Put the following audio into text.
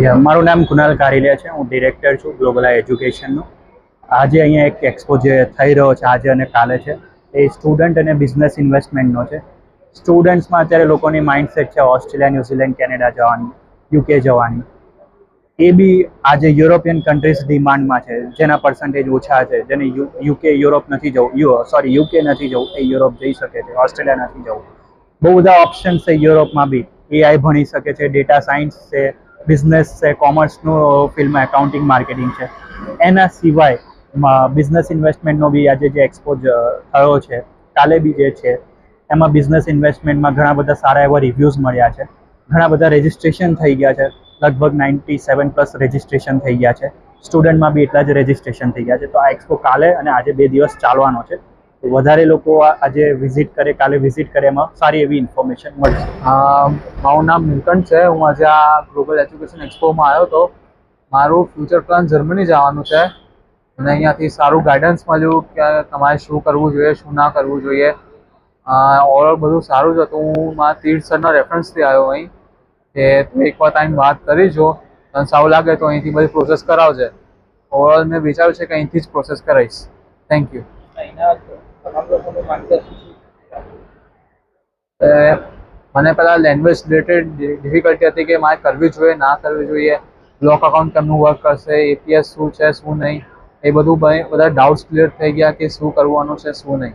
મારું નામ કુનાલ કારેલિયા છે. હું ડિરેક્ટર છું ગ્લોબલા એજ્યુકેશનનો આજે અહીંયા એક એક્સપો જે થઈ રહ્યો છે, આજે અને કાલે છે, એ સ્ટુડન્ટ અને બિઝનેસ ઇન્વેસ્ટમેન્ટનો છે. સ્ટુડન્ટ્સમાં અત્યારે લોકોની માઇન્ડસેટ છે, ઓસ્ટ્રેલિયા, ન્યુઝીલેન્ડ, કેનેડા જવાની યુકે જવાની. એ બી આજે યુરોપિયન કન્ટ્રીઝ ડિમાન્ડમાં છે, જેના પર્સન્ટેજ ઓછા છે, જેને યુકે યુરોપ નથી જવું, યુ સોરી યુકે નથી જવું, એ યુરોપ જઈ શકે છે, ઓસ્ટ્રેલિયા નથી જવું. બહુ બધા ઓપ્શન્સ છે યુરોપમાં બી. એઆઈ ભણી શકે છે ડેટા સાયન્સ છે બિઝનેસ છે, કોમર્સનું ફિલ્મ એકાઉન્ટિંગ, માર્કેટિંગ છે. એના સિવાય બિઝનેસ ઇન્વેસ્ટમેન્ટનો બી આજે જે એક્સપોઝ થયો છે, કાલે બી જે છે, એમાં બિઝનેસ ઇન્વેસ્ટમેન્ટમાં ઘણા બધા સારા એવા રિવ્યૂઝ મળ્યા છે. ઘણા બધા રજિસ્ટ્રેશન થઈ ગયા છે, લગભગ નાઇન્ટી સેવન પ્લસ રજિસ્ટ્રેશન થઈ ગયા છે. સ્ટુડન્ટમાં બી એટલા જ રજિસ્ટ્રેશન થઈ ગયા છે. તો આ એક્સપો કાલે અને આજે બે દિવસ ચાલવાનો છે. વધારે લોકો આજે વિઝિટ કરે કાલે વિઝિટ કરે એમાં સારી એવી ઇન્ફોર્મેશન મળશે. મારું નામ નીલકંઠ છે. હું આજે આ ગ્લોબલ એજ્યુકેશન એક્સપોમાં આવ્યો હતો. મારું ફ્યુચર પ્લાન જર્મની જવાનું છે. અને અહીંયાથી સારું ગાઈડન્સ મળ્યું કે તમારે શું કરવું જોઈએ શું ના કરવું જોઈએ. ઓવરઓલ બધું સારું જ હતું. હું મારા તીર્થ સરના રેફરન્સથી આવ્યો અહીં. કે તું એકવાર ટાઈમ વાત કરી જો. તને સારું લાગે તો અહીંથી બધી પ્રોસેસ કરાવજે. ઓવરઓલ મેં વિચાર્યું છે કે અહીંથી જ પ્રોસેસ કરાવીશ. થેન્ક યુ મને પહેલાં લેંગ્વેજ રિલેટેડ ડિફિકલ્ટી હતી કે મારે કરવી જોઈએ, ના કરવી જોઈએ. બ્લોક અકાઉન્ટ કેમનું વર્ક કરશે એપીએસ શું છે, શું નહીં? એ બધું બધા ડાઉટ્સ ક્લિયર થઈ ગયા કે શું કરવાનું છે, શું નહીં.